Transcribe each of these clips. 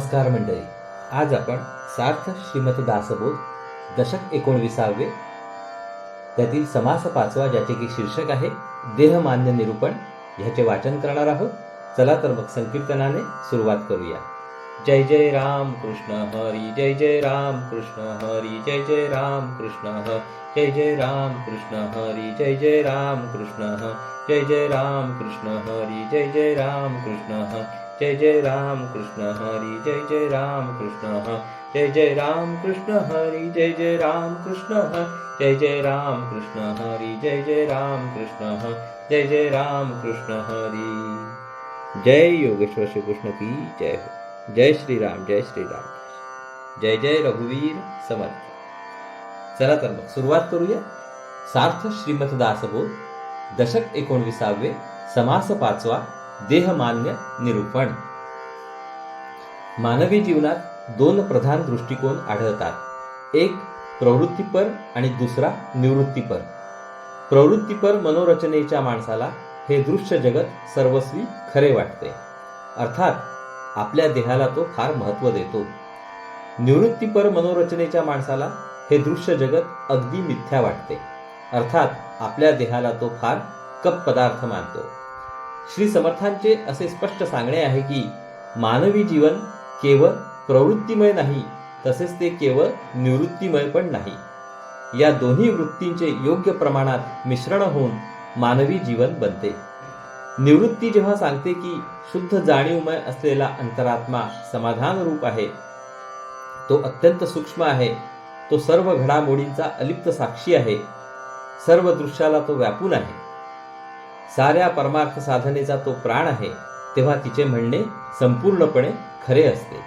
नमस्कार मंडळी. आज आपण सार्थ श्रीमत दासबोध दशक एकोणविसावे त्यातील समास पाचवा ज्याचे की शीर्षक आहे देहमान्य निरूपण. ह्याचे वाचन करणार आहोत. चला तर मग संकीर्तनाने सुरुवात करूया. जय जय राम कृष्ण हरी जय जय राम कृष्ण हरी जय जय राम कृष्ण ह जय जय राम कृष्ण हरी जय जय राम कृष्ण ह जय जय राम कृष्ण हरी जय जय राम कृष्ण ह. जय जय राम कृष्ण हरि, जय जय राम कृष्ण जय जय राम कृष्ण हरि, जय जय राम कृष्ण जय जय राम कृष्ण हरि, जय जय राम कृष्ण जय जय राम कृष्ण हरी। जय योगेश्वर श्री कृष्ण की जय हो। जय श्रीराम जय श्रीराम जय जय रघुवीर समर्थ। चला तर मग सुरुवात करूया। सार्थ श्रीमत दासबोध, दशक एकोणविसावे, समास पाचवा देहमान्य निरूपण. मानवी जीवनात दोन प्रधान दृष्टिकोन आढळतात. एक प्रवृत्तीपर आणि दुसरा निवृत्तीपर. प्रवृत्तीपर मनोरचनेच्या माणसाला हे दृश्य जगत सर्वस्वी खरे वाटते. अर्थात आपल्या देहाला तो फार महत्त्व देतो. निवृत्तीपर मनोरचनेच्या माणसाला हे दृश्य जगत अगदी मिथ्या वाटते. अर्थात आपल्या देहाला तो फार कप पदार्थ मानतो. श्री समर्थांचे असे स्पष्ट सांगणे आहे की मानवी जीवन केवळ प्रवृत्तीमय नाही तसेच ते केवळ निवृत्तीमय पण नाही. या दोन्ही वृत्तींचे योग्य प्रमाणात मिश्रण होऊन मानवी जीवन बनते. निवृत्ती जेव्हा सांगते की शुद्ध जाणीवमय असलेला अंतरात्मा समाधान रूप आहे तो अत्यंत सूक्ष्म आहे तो सर्व घडामोडींचा अलिप्त साक्षी आहे सर्व दृश्याला तो व्यापून आहे. साऱ्या परमार्थ साधनेचा तो प्राण आहे तेव्हा तिचे म्हणणे संपूर्णपणे खरे असते.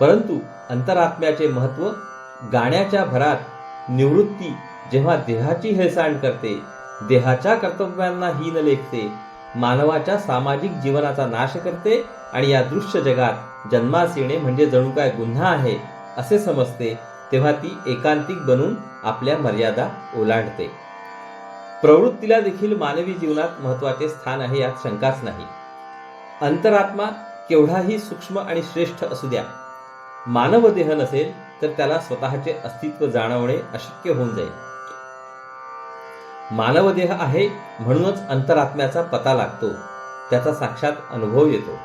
परंतु अंतरात्म्याचे महत्त्व गाण्याच्या भरात निवृत्ती जेव्हा देहाची हेळसांड करते देहाच्या कर्तव्यांना हीन लेखते मानवाच्या सामाजिक जीवनाचा नाश करते आणि या दृश्य जगात जन्मास येणे म्हणजे जणू काय गुन्हा आहे असे समजते तेव्हा ती एकांतिक बनून आपल्या मर्यादा ओलांडते. प्रवृत्तीला देखील मानवी जीवनात महत्त्वाचे स्थान आहे यात शंकाच नाही. अंतरात्मा केवढाही सूक्ष्म आणि श्रेष्ठ असू द्या. मानव देह नसेल तर त्याला स्वतःचे अस्तित्व जाणवणे अशक्य होऊन जाईल. मानव देह आहे म्हणूनच अंतरात्म्याचा पता लागतो. त्याचा साक्षात अनुभव येतो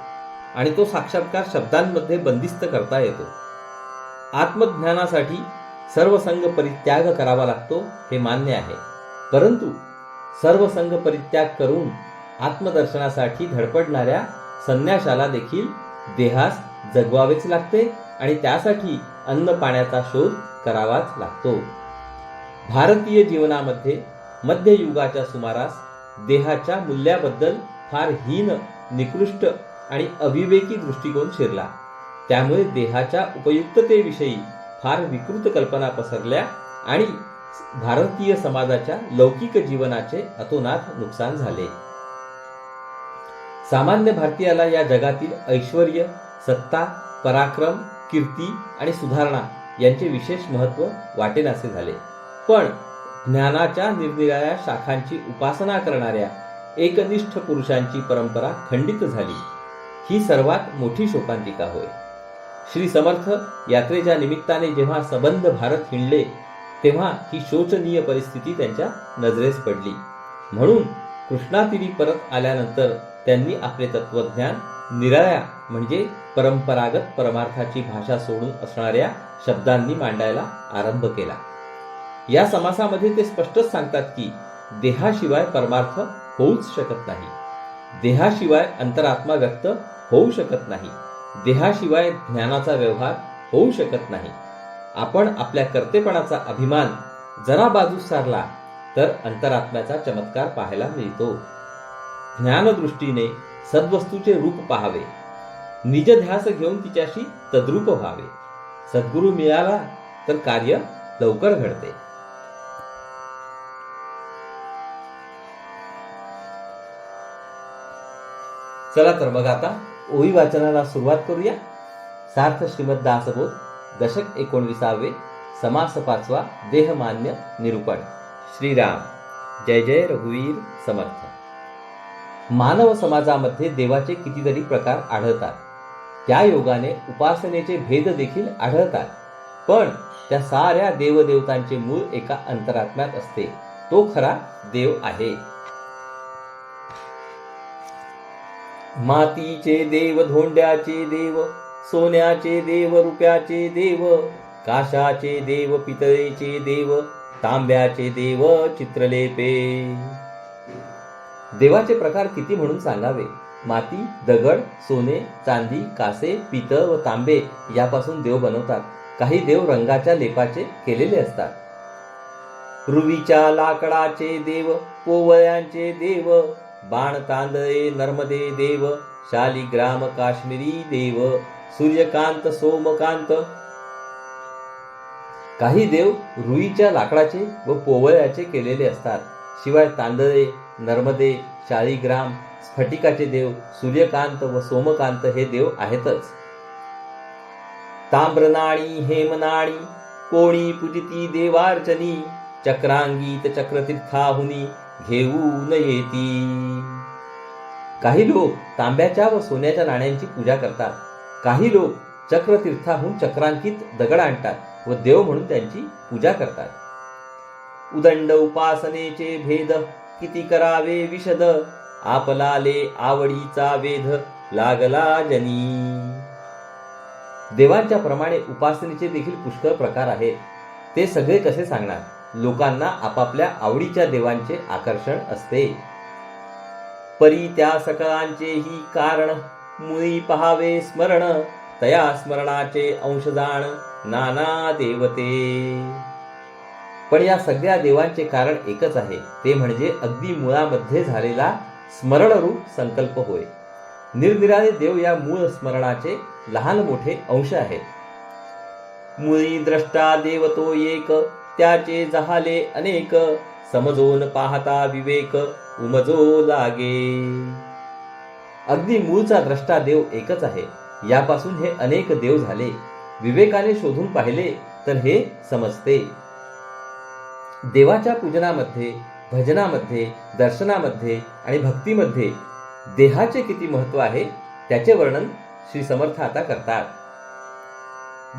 आणि तो साक्षात्कार शब्दांमध्ये बंदिस्त करता येतो. आत्मज्ञानासाठी सर्व संघ परित्याग करावा लागतो हे मान्य आहे. परंतु सर्व संघ परित्याग करून आत्मदर्शनासाठी धडपडणाऱ्या संन्याशाला देखील देहास जगवावेच लागते आणि त्यासाठी अन्न पाण्याचा शोध करावाच लागतो. भारतीय जीवनामध्ये मध्ययुगाच्या सुमारास देहाच्या मूल्याबद्दल फार हीन निकृष्ट आणि अविवेकी दृष्टिकोन शिरला. त्यामुळे देहाच्या उपयुक्ततेविषयी फार विकृत कल्पना पसरल्या आणि भारतीय समाजाच्या लौकिक जीवनाचे अतोनात नुकसान झाले. सामान्य भारतीयाला या जगातील ऐश्वर सत्ता पराक्रम कीर्ती आणि सुधारणा यांचे विशेष महत्त्व वाटेनासे झाले. पण ज्ञानाच्या निरनिराळ्या शाखांची उपासना करणाऱ्या एकनिष्ठ पुरुषांची परंपरा खंडित झाली. ही सर्वात मोठी शोकांतिका होय. श्री समर्थ यात्रेच्या निमित्ताने जेव्हा सबंध भारत हिंडले तेव्हा ही शोचनीय परिस्थिती त्यांच्या नजरेस पडली. म्हणून कृष्णातीरी परत आल्यानंतर त्यांनी आपले तत्वज्ञान निराळ्या म्हणजे परंपरागत परमार्थाची भाषा सोडून असणाऱ्या शब्दांनी मांडायला आरंभ केला. या समासामध्ये ते स्पष्टच सांगतात की देहाशिवाय परमार्थ होऊच शकत नाही. देहाशिवाय अंतरात्मा व्यक्त होऊ शकत नाही. देहाशिवाय ज्ञानाचा व्यवहार होऊ शकत नाही. आपण आपल्या कर्तेपणाचा अभिमान जरा बाजूस सारला तर अंतरात्म्याचा चमत्कार पाहायला मिळतो. ज्ञानदृष्टीने सद्वस्तूचे रूप पाहावे. निजध्यास घेऊन तिच्याशी तद्रूप व्हावे. सद्गुरू मिळाला तर कार्य लवकर घडते. चला तर मग आता ओळी वाचनाला सुरुवात करूया. सार्थ श्रीमद दासबोध दशक एकोणविसावे समास पाचवा देहमान्य निरूपण. श्रीराम. जय जय रघुवीर समर्थ. मानव समाजामध्ये देवाचे कितीतरी प्रकार आढळतात. त्या योगाने उपासनेचे भेद देखील आढळतात. पण त्या साऱ्या देवदेवतांचे मूळ एका अंतरात्म्यात असते. तो खरा देव आहे. मातीचे देव धोंड्याचे देव सोन्याचे देव रुपयाचे देव काशाचे देव पितळेचे देव तांब्याचे देव चित्रलेपे. देवाचे प्रकार किती म्हणून सांगावे? माती दगड सोने चांदी कासे पितळ व तांबे यापासून देव बनवतात. काही देव रंगाच्या लेपाचे केलेले असतात. रुवीच्या लाकडाचे देव पोवळ्यांचे देव बाण तांदळे नर्मदे देव शालिग्राम काश्मीरी देव सूर्यकांत सोमकांत. काही देव रुईच्या लाकडाचे व पोवळ्याचे केलेले असतात. शिवाय तांदळे नर्मदे शाळीग्राम स्फटिकाचे देव सूर्यकांत व सोमकांत हे देव आहेतच. ताम्रनाणी हेमनाणी कोणी पूजिती देवार्चनी चक्रांगीत चक्रतीर्थाहुनी घेऊन येती. काही लोक तांब्याच्या व सोन्याच्या नाण्यांची पूजा करतात. काही लोक चक्रतीर्थाहून चक्रांकित दगड आणतात व देव म्हणून त्यांची पूजा करतात. उदंड उपासनेचे भेद किती करावे विशद? आपलाले आवडीचा वेध लागला जनी. देवांच्या प्रमाणे उपासनेचे देखील पुष्कळ प्रकार आहेत. ते सगळे कसे सांगणार? लोकांना आपापल्या आवडीच्या देवांचे आकर्षण असते. परी त्या सकळांचेही कारण मुळी पहावे स्मरण तया स्मरणाचे अंश जाण नाना देवते. पण या सगळ्या देवांचे कारण एकच आहे ते म्हणजे अगदी मुळामध्ये झालेला स्मरणरूप संकल्प होय. निरनिराळे देव या मूळ स्मरणाचे लहान मोठे अंश आहेत. मुळी द्रष्टा देवतो एक त्याचे जहाले अनेक समजून पाहता विवेक उमजो लागे. अगदी मूळचा द्रष्टा देव एकच आहे. यापासून हे अनेक देव झाले. विवेकाने शोधून पाहिले तर हे समजते. देवाच्या पूजनामध्ये भजनामध्ये दर्शनामध्ये आणि भक्तीमध्ये देहाचे किती महत्त्व आहे त्याचे वर्णन श्री समर्थ आता करतात.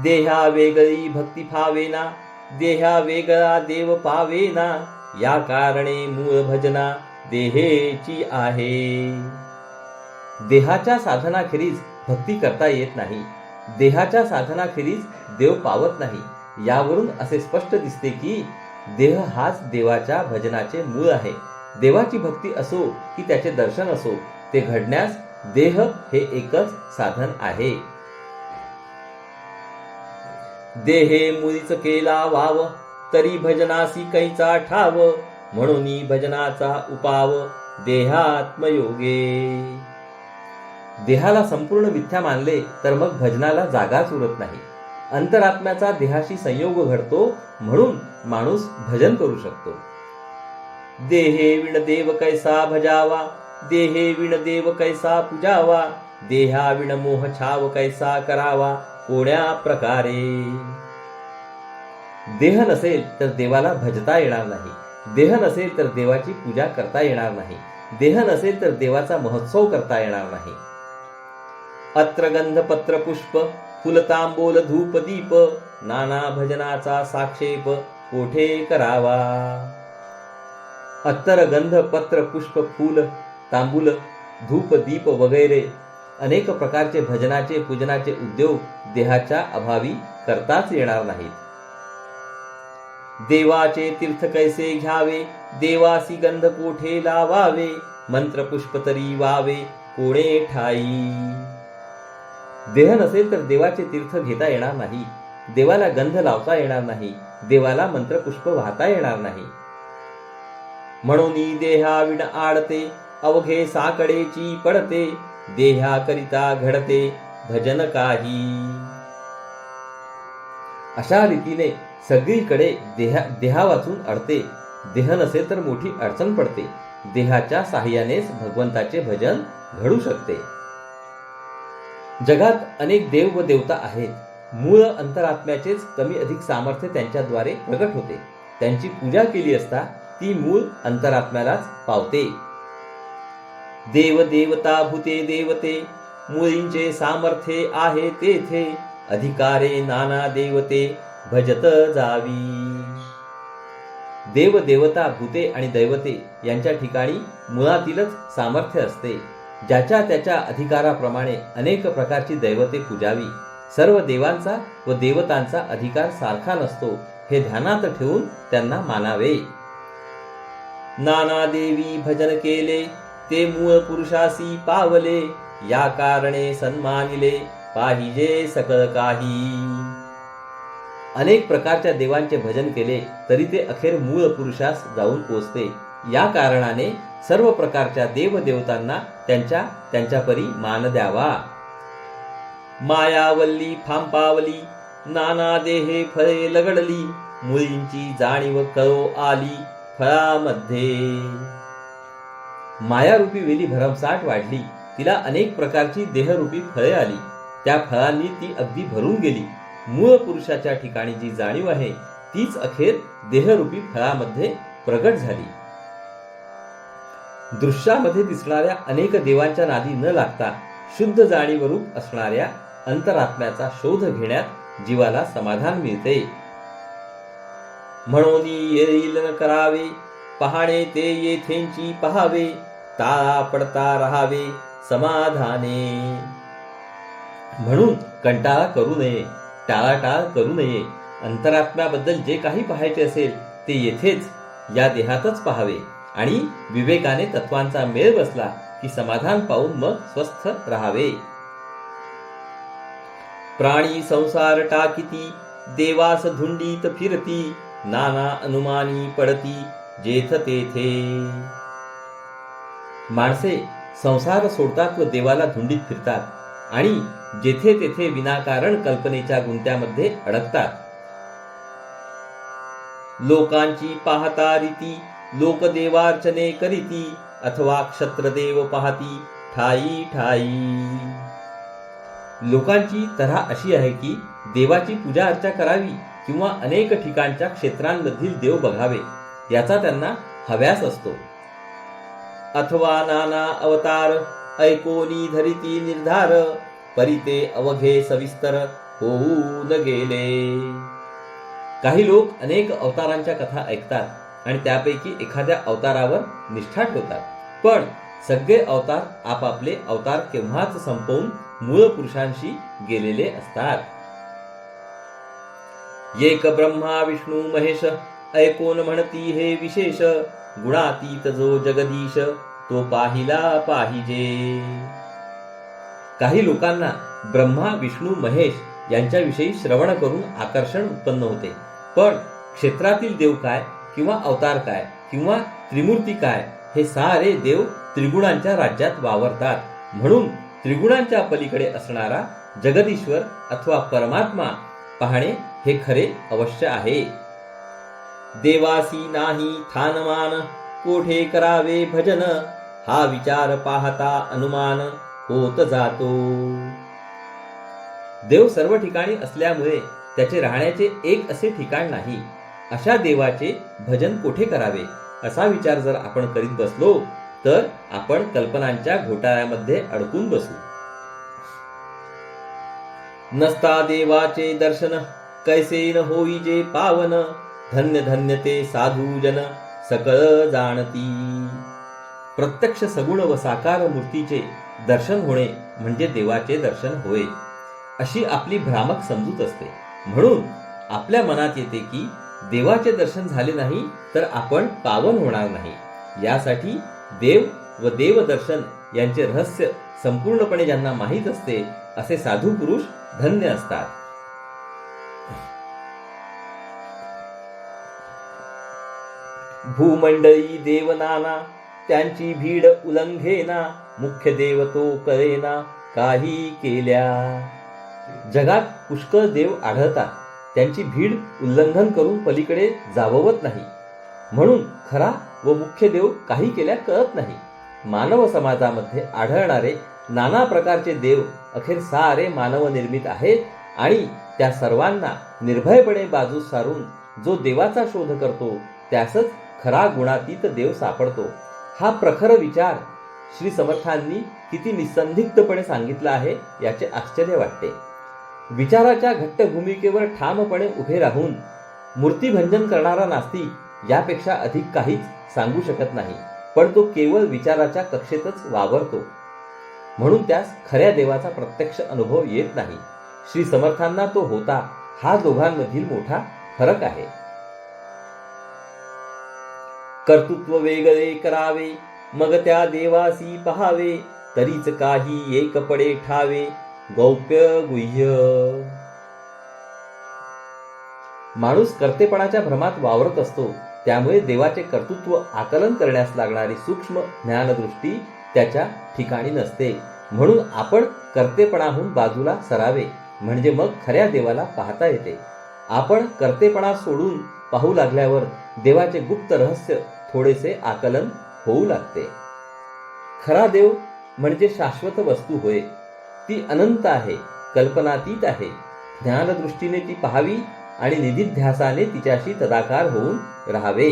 देहा वेगळी भक्ती फावेना देहा वेगळा देव पावेना या कारणे मूळ भजना देहेची आहे. देहाच्या साधनाखेरीज भक्ती करता येत नाही. देहाच्या साधनाखेरीज देव पावत नाही. यावरून असे स्पष्ट दिसते की देह हाच देवाच्या भजनाचे मूळ आहे. देवाची भक्ती असो की त्याचे दर्शन असो ते घडण्यास देह हे एकच साधन आहे. देहे मुळीच केला वाव तरी भजनासी कैचा ठाव म्हणून भजनाचा उपाव देहात्मयोगे. देहाला संपूर्ण मिथ्या मानले तर मग भजनाला जागाच उरत नाही. अंतरात्म्याचा देहाशी संयोग घडतो म्हणून माणूस भजन करू शकतो. देहे विण देव कैसा भजावा देहे विण देव कैसा पूजावा देहा विण मोह छाव कैसा करावा कोण्या प्रकारे? देह नसेल तर देवाला भजता येणार नाही. देह नसेल तर देवाची पूजा करता येणार नाही. देह नसेल तर देवाचा महोत्सव करता येणार नाही. अत्र पत्रपुष्प पुष्प फुलतांबोल धूप दीप नाना भजनाचा साक्षेप कोठे करावा? अत्तर गंध पत्र पुष्प फूल तांबूल धूप दीप वगैरे अनेक प्रकारचे भजनाचे पूजनाचे उद्योग देहाच्या अभावी करताच येणार नाहीत. देवाचे तीर्थ कैसे घ्यावे? देवासी गंध कोठे लावावे? मंत्र पुष्प तरी वावे कोणे ठाई? देह नसेल तर देवाचे तीर्थ घेता येणार नाही. देवाला गंध लावता येणार नाही. देवाला मंत्रपुष्प वाहता येणार नाही. म्हणून देहाविण आडते अवघे साकडेची पडते देहाकरिता घडते भजन काही. अशा रीतीने सगळीकडे देहा देहा वाचून अडते. देह नसेल तर मोठी अडचण पडते. देहाच्या साह्यानेच भगवंताचे भजन घडू शकते. जगात अनेक देव व देवता आहेत. मूळ अंतरात्म्याचेच कमी अधिक सामर्थ्य त्यांच्याद्वारे प्रगट होते. त्यांची पूजा केली असता ती मूळ अंतरात्म्यालाच पावते. देव देवता भूते देवते मुळींचे सामर्थ्ये आहे तेथे अधिकारे नाना देवते भजत जावी. देव देवता भूते आणि दैवते यांच्या ठिकाणी मुळातीलच सामर्थ्य असते. ज्याच्या त्याच्या अधिकाराप्रमाणे अनेक प्रकारची दैवते पूजावी. सर्व देवांचा व देवतांचा अधिकार सारखा नसतो हे ध्यानात ठेवून त्यांना मानावे. नाना देवी भजन केले ते मूळ पुरुषासी पावले या कारणे सन्मानिले पाहिजे सकळ काही. अनेक प्रकारच्या देवांचे भजन केले तरी ते अखेर मूळ पुरुषास जाऊन पोचते. या कारणाने सर्व प्रकारच्या देवदेवतांना त्यांच्या त्यांच्या परी मान द्यावा. मायावल्ली फांपावली नाना देहे फळे लगडली मुलींची जाणीव कळो आली फळामध्ये. मायारूपी वेली भरमसाठ वाढली तिला अनेक प्रकारची देहरूपी फळे आली. त्या फळांनी ती अगदी भरून गेली. मूळ पुरुषाच्या ठिकाणी जी जाणीव आहे तीच अखेर देहरूपी फळामध्ये प्रगट झाली. दृश्यामध्ये दिसणाऱ्या अनेक देवांच्या नादी न लागता शुद्ध जाणीवरूप असणाऱ्या अंतरात्म्याचा शोध घेण्यात जीवाला समाधान मिळते. म्हणून येईल न करावे पाहणे ते येथेंची पहावे ताळा पडता राहावे समाधाने. म्हणून कंटाळा करू नये टाळाटाळ करू नये. अंतरात्म्याबद्दल जे काही पाहायचे असेल ते येथेच या देहातच पाहावे. आणि विवेकाने तत्वांचा मेळ बसला की समाधान पाहून मग स्वस्थ राहावे. प्राणी संसार टाकिती देवास धुंडीत फिरती नाना अनुमानी पडती जेथ तेथे. माणसे संसार सोडतात व देवाला धुंडीत फिरतात आणि जेथे तेथे विनाकारण कल्पनेच्या गुंत्यामध्ये अडकतात. लोकांची पाहता रीती लोक देवार्चने करीती अथवा क्षत्रदेव पाहती. ठाई ठाई. लोकांची तऱ्हा अशी आहे की देवाची पूजा अर्चा करावी किंवा अनेक ठिकाणच्या क्षेत्रांमधील देव बघावे याचा त्यांना हव्यास असतो. अथवा नाना अवतार ऐकोनी धरिती निर्धार परिते अवघे सविस्तर होऊ न गेले. काही लोक अनेक अवतारांच्या कथा ऐकतात. आणि त्यापैकी एखाद्या अवतारावर निष्ठा ठेवतात पण सगळे अवतार आपापले अवतार केव्हाच संपवून मूळ पुरुषांशी गेलेले असतात. एक ब्रह्मा विष्णू महेश ऐकोन म्हणती हे विशेष. गुणातीत जो जगदीश तो पाहिला पाहिजे. काही लोकांना ब्रह्मा विष्णू महेश यांच्याविषयी श्रवण करून आकर्षण उत्पन्न होते. पण क्षेत्रातील देव काय? किंवा अवतार काय किंवा त्रिमूर्ती काय हे सारे देव त्रिगुणांच्या राज्यात वावरतात. म्हणून त्रिगुणांच्या पलीकडे असणारा जगदीश्वर अथवा परमात्मा पाहणे हे खरे अवश्य आहे. देवासी नाही थानमान कोठे करावे भजन? हा विचार पाहता अनुमान होत जातो. देव सर्व ठिकाणी असल्यामुळे त्याचे राहण्याचे एक असे ठिकाण नाही. अशा देवाचे भजन कोठे करावे? असा विचार जर आपण करीत बसलो तर आपण कल्पनांच्या घोटाळ्यामध्ये अडकून बसू. नसता देवाचे दर्शन कैसे न होई जे पावन धन्य धन्य ते साधू जन सकळ जाणती. प्रत्यक्ष सगुण व साकार मूर्तीचे दर्शन होणे म्हणजे देवाचे दर्शन होय अशी आपली भ्रामक समजूत असते. म्हणून आपल्या मनात येते की देवाचे दर्शन झाले नाही तर आपण पावन होणार नाही. यासाठी देव व देवदर्शन यांचे रहस्य संपूर्णपणे ज्यांना माहीत असते असे साधू पुरुष धन्य असतात. भूमंडळी देवनाना त्यांची भीड उलंघेना मुख्य देव तो कळेना काही केल्या. जगात पुष्कळ देव आढळतात. त्यांची भीड उल्लंघन करून पलीकडे जाववत नाही. म्हणून खरा व मुख्य देव काही केल्या कळत नाही. मानव समाजामध्ये आढळणारे नाना प्रकारचे देव अखेर सारे मानव निर्मित आहेत आणि त्या सर्वांना निर्भयपणे बाजूस सारून जो देवाचा शोध करतो त्यासच खरा गुणातीत देव सापडतो. हा प्रखर विचार श्री समर्थांनी किती निसंदिग्धपणे सांगितला आहे याचे आश्चर्य वाटते. विचाराच्या घट्ट भूमिकेवर ठामपणे उभे राहून मूर्तीभंजन करणारा नास्तिक यापेक्षा अधिक काहीच सांगू शकत नाही पण तो केवळ विचाराच्या कक्षेतच वावरतो. म्हणून त्यास खऱ्या देवाचा प्रत्यक्ष अनुभव येत नाही. श्री समर्थांना तो होता हा दोघांमधील मोठा फरक आहे. कर्तृत्व वेगळे करावे मग त्या देवासी पहावे तरीच काही एक पडे ठावे. गौप्य गुह्य माणूस कर्तेपणाच्या भ्रमात वावरत असतो त्यामुळे देवाचे कर्तृत्व आकलन करण्यास लागणारी सूक्ष्म ज्ञानदृष्टी त्याच्या ठिकाणी नसते. म्हणून आपण कर्तेपणाहून बाजूला सरावे म्हणजे मग खऱ्या देवाला पाहता येते. आपण कर्तेपणा सोडून पाहू लागल्यावर देवाचे गुप्त रहस्य थोडेसे आकलन होऊ लागते. खरा देव म्हणजे शाश्वत वस्तू होय. ती अनंत आहे कल्पनातीत आहे. ज्ञानदृष्टीने ती पाहावी आणि निधिध्यासाने तिच्याशी तदाकार होऊन राहावे.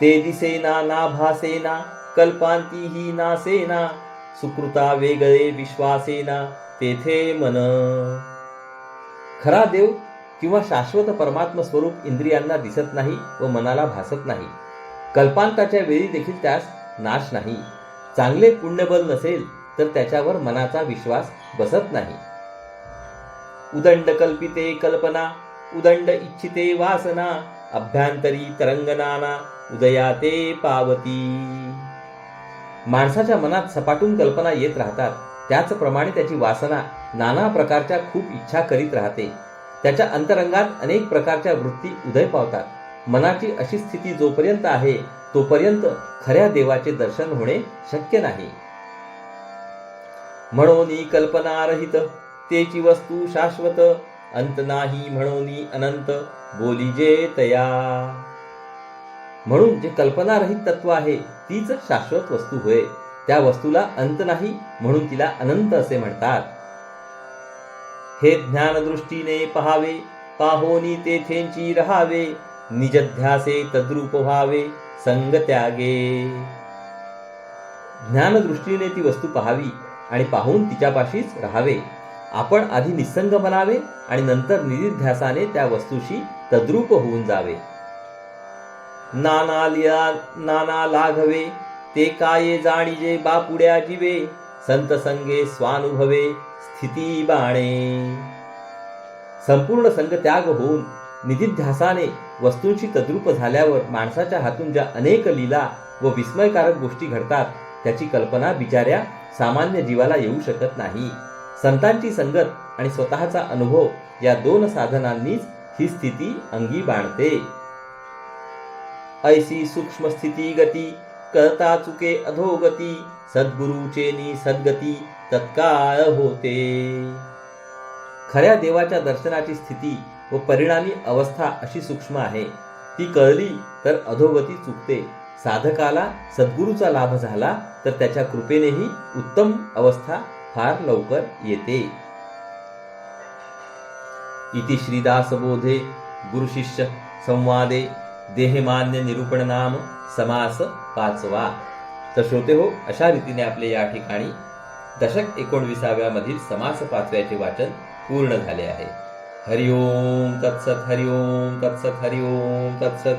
ते दिसेना ना भासेना कल्पांती ही नासेना सुकृता वेगळे विश्वासेना तेथे मन. खरा देव किंवा शाश्वत परमात्म स्वरूप इंद्रियांना दिसत नाही व मनाला भासत नाही. कल्पांताच्या वेळी देखील त्यास नाश नाही. चांगले पुण्यबल नसेल तर त्याच्यावर मनाचा विश्वास बसत नाही. उदंड कल्पिते कल्पना उदंड इच्छिते वासना अभ्यांतरी तरंगनाना उदयाते पावती. माणसाच्या मनात सपाटून कल्पना येत राहतात. त्याचप्रमाणे त्याची वासना नाना प्रकारच्या खूप इच्छा करीत राहते. त्याच्या अंतरंगात अनेक प्रकारच्या वृत्ती उदय पावतात. मनाची अशी स्थिती जोपर्यंत आहे तोपर्यंत खऱ्या देवाचे दर्शन होणे शक्य नाही. म्हणून कल्पनारहित तेची वस्तू शाश्वत अंत नाही म्हणून अनंत बोलीजे तया. म्हणून जे कल्पनारहित तत्व आहे तीच शाश्वत वस्तू होय. त्या वस्तूला अंत नाही म्हणून तिला अनंत असे म्हणतात. हे ज्ञानदृष्टीने पहावे पाहोनी तेथेंची रहावे निजध्यासे तद्रूप व्हावे संग त्यागे ज्ञानदृष्टीने ती वस्तू पहावी आणि पाहून तिच्यापाशीच राहावे. आपण आधी निसंग बनावे आणि नंतर निधिध्यासाने त्या वस्तूशी तद्रूप होऊन जावे. नाना लिया नाना लाघवे ते काये जाणीजे बापुड्या जीवे संत संगे स्वानुभवे स्थिती बाणे. संपूर्ण संग त्याग होऊन निधिध्यासाने वस्तूंची तद्रूप झाल्यावर माणसाच्या हातून ज्या अनेक लीला व विस्मयकारक गोष्टी घडतात त्याची कल्पना बिचाऱ्या सामान्य जीवाला येऊ शकत नाही. संतांची संगत आणि स्वतःचा अनुभव या दोन साधनांनीच ही स्थिती अंगी बाणते ऐसी सूक्ष्म स्थिती गती करता चुके अधोगती सद्गुरुचेनी सद्गती तत्काळ होते. खऱ्या देवाच्या दर्शनाची स्थिती व परिणामी अवस्था अशी सूक्ष्म आहे. ती कळली तर अधोगती चुकते. साधकाला सद्गुरूचा लाभ झाला तर त्याच्या कृपेनेही उत्तम अवस्था फार लवकर येते. इति श्रीदासबोधे गुरुशिष्य संवादे देहमान्य निरूपण नाम समास पाचवा. तर श्रोते हो अशा रीतीने आपले या ठिकाणी दशक एकोणविसाव्या मधील समास पाचव्याचे वाचन पूर्ण झाले आहे. हरिओम तत्सत हरिओम तत्सत हरिओम तत्सत.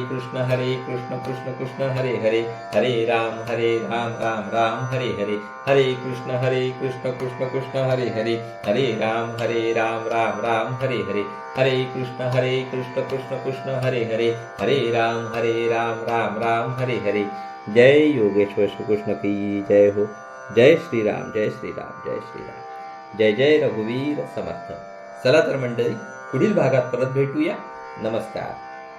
कृष्ण, हरे कृष्ण कृष्ण कृष्ण, हरे हरे हरे राम हरे राम राम राम, हरे हरे हरे कृष्ण हरे कृष्ण कृष्ण कृष्ण, हरे हरे हरे राम हरे राम राम राम, हरे हरे हरे कृष्ण हरे कृष्ण कृष्ण कृष्ण, हरे हरे हरे राम हरे राम राम राम, हरे हरे। जय योगेश्वर श्री कृष्ण की जय हो। जय श्री राम, जय श्री राम, जय श्री राम। जय जय रघुवीर समर्थ। चला तर मंडळी, पुढील भागात परत भेटूया। नमस्कार।